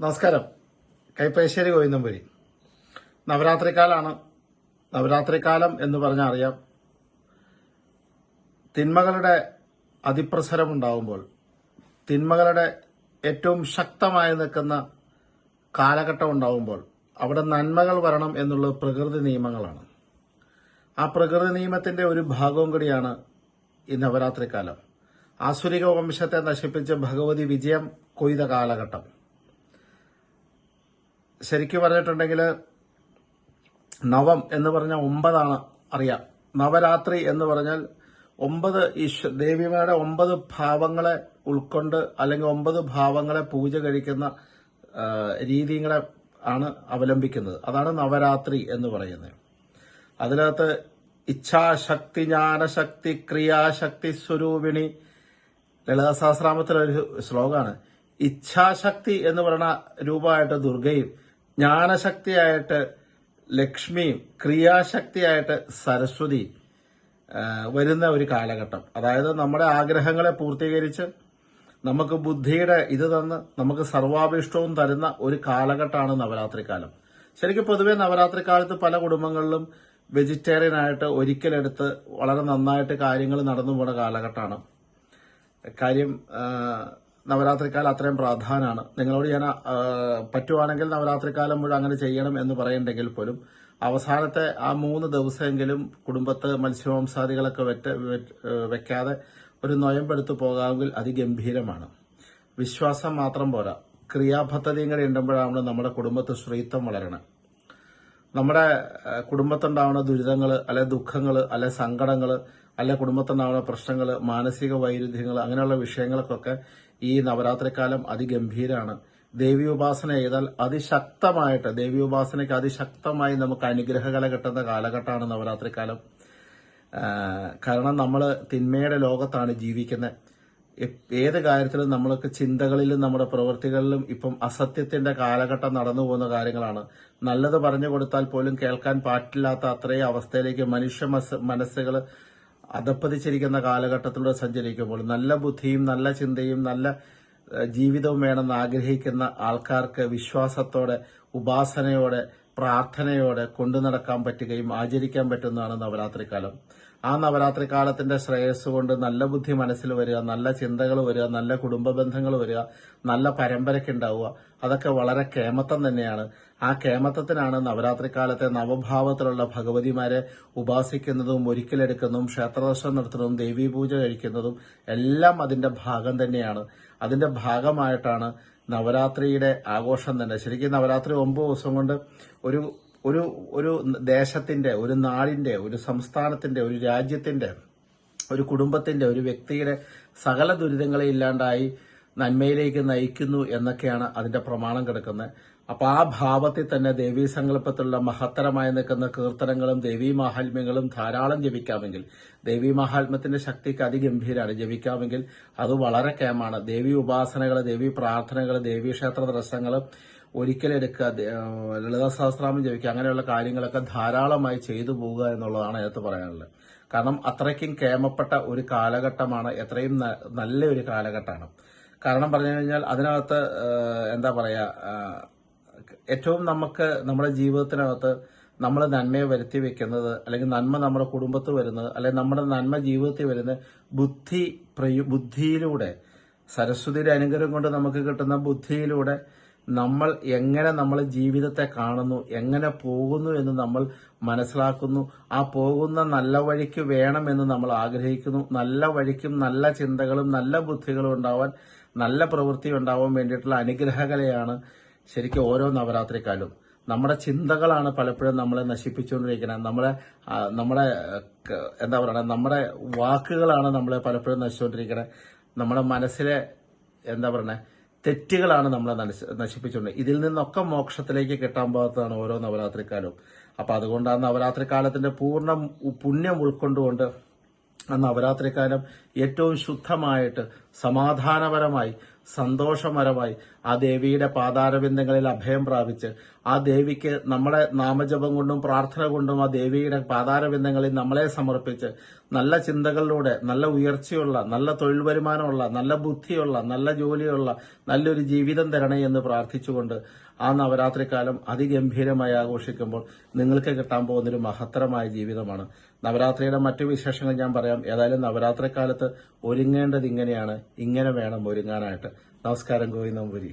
നമസ്കാരം. കൈപ്പേശ്ശേരി ഗോവിന്ദംപുരി. നവരാത്രിക്കാലാണ് നവരാത്രിക്കാലം എന്ന് പറഞ്ഞാൽ അറിയാം. തിന്മകളുടെ അതിപ്രസരമുണ്ടാവുമ്പോൾ തിന്മകളുടെ ഏറ്റവും ശക്തമായി നിൽക്കുന്ന കാലഘട്ടം ഉണ്ടാവുമ്പോൾ അവിടെ നന്മകൾ വരണം എന്നുള്ളത് പ്രകൃതി നിയമങ്ങളാണ്. ആ പ്രകൃതി നിയമത്തിന്റെ ഒരു ഭാഗവും കൂടിയാണ് ഈ നവരാത്രിക്കാലം. ആസുരിക വംശത്തെ നശിപ്പിച്ച് ഭഗവതി വിജയം കൊയ്ത കാലഘട്ടം. ശരിക്കും പറഞ്ഞിട്ടുണ്ടെങ്കിൽ നവം എന്ന് പറഞ്ഞാൽ ഒമ്പതാണ് അറിയാം. നവരാത്രി എന്ന് പറഞ്ഞാൽ ഒമ്പത് ഈശ്വ ദേവിമാരുടെ ഒമ്പത് ഭാവങ്ങളെ ഉൾക്കൊണ്ട് അല്ലെങ്കിൽ ഒമ്പത് ഭാവങ്ങളെ പൂജ കഴിക്കുന്ന രീതികളെ ആണ് അവലംബിക്കുന്നത്. അതാണ് നവരാത്രി എന്ന് പറയുന്നത്. അതിനകത്ത് ഇച്ഛാശക്തി ജ്ഞാനശക്തി ക്രിയാശക്തി സ്വരൂപിണി ലളിത സഹസ്രാമത്തിലൊരു ശ്ലോകമാണ് ഇച്ഛാശക്തി എന്ന് പറയുന്ന രൂപമായിട്ട് ദുർഗയും ജ്ഞാനശക്തിയായിട്ട് ലക്ഷ്മിയും ക്രിയാശക്തിയായിട്ട് സരസ്വതിയും വരുന്ന ഒരു കാലഘട്ടം. അതായത് നമ്മുടെ ആഗ്രഹങ്ങളെ പൂർത്തീകരിച്ച് നമുക്ക് ബുദ്ധിയുടെ ഇത് തന്ന് നമുക്ക് സർവാഭീഷ്ടവും തരുന്ന ഒരു കാലഘട്ടമാണ് നവരാത്രി കാലം ശരിക്കും പൊതുവെ നവരാത്രി കാലത്ത് പല കുടുംബങ്ങളിലും വെജിറ്റേറിയൻ ആയിട്ട് ഒരിക്കലെടുത്ത് വളരെ നന്നായിട്ട് കാര്യങ്ങൾ നടന്നു പോണ കാലഘട്ടമാണ്. കാര്യം നവരാത്രിക്കാലം അത്രയും പ്രാധാന്യമാണ് നിങ്ങളോട് ഞാൻ പറ്റുവാണെങ്കിൽ നവരാത്രിക്കാലം മുഴുവൻ അങ്ങനെ ചെയ്യണം എന്ന് പറയുന്നുണ്ടെങ്കിൽ പോലും അവസാനത്തെ ആ മൂന്ന് ദിവസമെങ്കിലും കുടുംബത്ത് മത്സ്യമാംസാദികളൊക്കെ വെറ്റ് വെക്കാതെ ഒരു നൊയമ്പെടുത്ത് പോകാമെങ്കിൽ അതിഗംഭീരമാണ്. വിശ്വാസം മാത്രം പോരാ. ക്രിയാപദ്ധതിയും കൂടി ഉണ്ടുമ്പോഴാണ് നമ്മുടെ കുടുംബത്ത് ശ്രീത്വം വളരണം. നമ്മുടെ കുടുംബത്തുണ്ടാവുന്ന ദുരിതങ്ങൾ അല്ലെ ദുഃഖങ്ങൾ അല്ലെ സങ്കടങ്ങൾ അല്ലെ കുടുംബത്തുണ്ടാവുന്ന പ്രശ്നങ്ങൾ മാനസിക വൈരുദ്ധ്യങ്ങൾ അങ്ങനെയുള്ള വിഷയങ്ങൾക്കൊക്കെ ഈ നവരാത്രിക്കാലം അതിഗംഭീരമാണ് ദേവി ഉപാസന ചെയ്താൽ അതിശക്തമായിട്ട് ദേവി ഉപാസനയ്ക്ക് അതിശക്തമായി നമുക്ക് അനുഗ്രഹകല കിട്ടുന്ന കാലഘട്ടമാണ് നവരാത്രി കാലം കാരണം നമ്മൾ തിന്മയുടെ ലോകത്താണ് ജീവിക്കുന്നത് ഏത് കാര്യത്തിലും നമ്മൾക്ക് ചിന്തകളിലും നമ്മുടെ പ്രവൃത്തികളിലും ഇപ്പം അസത്യത്തിന്റെ കാലഘട്ടം നടന്നു പോകുന്ന കാര്യങ്ങളാണ്. നല്ലത് പറഞ്ഞു കൊടുത്താൽ പോലും കേൾക്കാൻ പാറ്റില്ലാത്ത അത്രയും അവസ്ഥയിലേക്ക് മനുഷ്യ മനസ്സുകൾ അധപ്പതിച്ചിരിക്കുന്ന കാലഘട്ടത്തിലൂടെ സഞ്ചരിക്കുമ്പോൾ നല്ല ബുദ്ധിയും നല്ല ചിന്തയും നല്ല ജീവിതവും വേണമെന്ന് ആഗ്രഹിക്കുന്ന ആൾക്കാർക്ക് വിശ്വാസത്തോടെ ഉപാസനയോടെ പ്രാർത്ഥനയോടെ കൊണ്ടുനടക്കാൻ പറ്റുകയും ആചരിക്കാൻ പറ്റുന്നതാണ് നവരാത്രിക്കാലം. ആ നവരാത്രി കാലത്തിന്റെ ശ്രേയസ് കൊണ്ട് നല്ല ബുദ്ധി മനസ്സിൽ വരിക നല്ല ചിന്തകൾ വരിക നല്ല കുടുംബ ബന്ധങ്ങൾ വരിക നല്ല പരമ്പരയ്ക്ക് ഉണ്ടാവുക. അതൊക്കെ വളരെ കേമത്തം തന്നെയാണ്. ആ കേമത്തത്തിനാണ് നവരാത്രി കാലത്തെ നവഭാവത്തിലുള്ള ഭഗവതിമാരെ ഉപാസിക്കുന്നതും ഒരിക്കലെടുക്കുന്നതും ക്ഷേത്രദർശനം നടത്തുന്നതും ദേവീപൂജ കഴിക്കുന്നതും എല്ലാം അതിന്റെ ഭാഗം തന്നെയാണ്. അതിന്റെ ഭാഗമായിട്ടാണ് നവരാത്രിയുടെ ആഘോഷം തന്നെ. ശരിക്കും നവരാത്രി ഒമ്പത് ദിവസം കൊണ്ട് ഒരു ഒരു ഒരു ദേശത്തിന്റെ ഒരു നാടിന്റെ ഒരു സംസ്ഥാനത്തിന്റെ ഒരു രാജ്യത്തിന്റെ ഒരു കുടുംബത്തിന്റെ ഒരു വ്യക്തിയുടെ സകല ദുരിതങ്ങളെ ഇല്ലാണ്ടായി നന്മയിലേക്ക് നയിക്കുന്നു എന്നൊക്കെയാണ് അതിന്റെ പ്രമാണം കിടക്കുന്നത്. അപ്പോൾ ആ ഭാവത്തിൽ തന്നെ ദേവീ സങ്കല്പത്തിലുള്ള മഹത്തരമായി നിൽക്കുന്ന കീർത്തനങ്ങളും ദേവീ മാഹാത്മ്യങ്ങളും ധാരാളം ജപിക്കാമെങ്കിൽ ദേവീ മാഹാത്മ്യത്തിന്റെ ശക്തിക്ക് അതിഗംഭീരാണ് ജപിക്കാമെങ്കിൽ അത് വളരെ കേമാണ്. ദേവീ ഉപാസനകൾ ദേവീ പ്രാർത്ഥനകൾ ദേവീ ക്ഷേത്ര ദർശനങ്ങൾ ഒരിക്കലെടുക്കുക ലളിതാ സഹസ്രാമം ജപിക്കുക അങ്ങനെയുള്ള കാര്യങ്ങളൊക്കെ ധാരാളമായി ചെയ്തു പോവുക എന്നുള്ളതാണ് അതിനകത്ത് പറയാനുള്ളത്. കാരണം അത്രയ്ക്കും കേമപ്പെട്ട ഒരു കാലഘട്ടമാണ് എത്രയും നല്ല ഒരു കാലഘട്ടമാണ്. കാരണം പറഞ്ഞു കഴിഞ്ഞാൽ അതിനകത്ത് എന്താ പറയാ ഏറ്റവും നമുക്ക് നമ്മുടെ ജീവിതത്തിനകത്ത് നമ്മൾ നന്മയെ വരുത്തി വെക്കുന്നത് അല്ലെങ്കിൽ നന്മ നമ്മുടെ കുടുംബത്തിൽ വരുന്നത് അല്ലെങ്കിൽ നമ്മുടെ നന്മ ജീവിതത്തിൽ വരുന്നത് ബുദ്ധി ബുദ്ധിയിലൂടെ സരസ്വതിയുടെ അനുഗ്രഹം കൊണ്ട് നമുക്ക് കിട്ടുന്ന ബുദ്ധിയിലൂടെ നമ്മൾ എങ്ങനെ നമ്മൾ ജീവിതത്തെ കാണുന്നു എങ്ങനെ പോകുന്നു എന്ന് നമ്മൾ മനസ്സിലാക്കുന്നു. ആ പോകുന്ന നല്ല വഴിക്ക് വേണമെന്ന് നമ്മൾ ആഗ്രഹിക്കുന്നു. നല്ല വഴിക്കും നല്ല ചിന്തകളും നല്ല ബുദ്ധികളും ഉണ്ടാവാൻ നല്ല പ്രവൃത്തി ഉണ്ടാവാൻ വേണ്ടിയിട്ടുള്ള അനുഗ്രഹകലയാണ് ശരിക്കും ഓരോ നവരാത്രിക്കാലും. നമ്മുടെ ചിന്തകളാണ് പലപ്പോഴും നമ്മളെ നശിപ്പിച്ചുകൊണ്ടിരിക്കുന്നത്. നമ്മളെ നമ്മുടെ എന്താ പറയുക നമ്മുടെ വാക്കുകളാണ് നമ്മളെ പലപ്പോഴും നശിച്ചുകൊണ്ടിരിക്കുന്നത്. നമ്മുടെ മനസ്സിലെ എന്താ പറയണേ തെറ്റുകളാണ് നമ്മളെ നശി- നശിപ്പിച്ചുകൊണ്ട് ഇതിൽ നിന്നൊക്കെ മോക്ഷത്തിലേക്ക് കിട്ടാൻ പാകത്താണ് ഓരോ നവരാത്രിക്കാലവും. അപ്പൊ അതുകൊണ്ട് ആ നവരാത്രിക്കാലത്തിന്റെ പൂർണ പുണ്യം ഉൾക്കൊണ്ടുകൊണ്ട് ആ നവരാത്രിക്കാലം ഏറ്റവും ശുദ്ധമായിട്ട് സമാധാനപരമായി സന്തോഷപരമായി ആ ദേവിയുടെ പാതാരബിന്ദങ്ങളിൽ അഭയം പ്രാപിച്ച് ആ ദേവിക്ക് നമ്മുടെ നാമജപം കൊണ്ടും പ്രാർത്ഥന കൊണ്ടും ആ ദേവിയുടെ പാതാരബിന്ദങ്ങളിൽ നമ്മളെ സമർപ്പിച്ച് നല്ല ചിന്തകളിലൂടെ നല്ല ഉയർച്ചയുള്ള നല്ല തൊഴിൽ വരുമാനമുള്ള നല്ല ബുദ്ധിയുള്ള നല്ല ജോലിയുള്ള നല്ലൊരു ജീവിതം തരണേ എന്ന് പ്രാർത്ഥിച്ചുകൊണ്ട് ആ നവരാത്രിക്കാലം അതിഗംഭീരമായി ആഘോഷിക്കുമ്പോൾ നിങ്ങൾക്ക് കിട്ടാൻ പോകുന്നൊരു മഹത്തരമായ ജീവിതമാണ്. നവരാത്രിയുടെ മറ്റു വിശേഷങ്ങൾ ഞാൻ പറയാം. ഏതായാലും നവരാത്രിക്കാലത്ത് ഒരുങ്ങേണ്ടത് ഇങ്ങനെയാണ്. ഇങ്ങനെ വേണം ഒരുങ്ങാനായിട്ട്. നമസ്കാരം ഗോവിന്ദം പുരി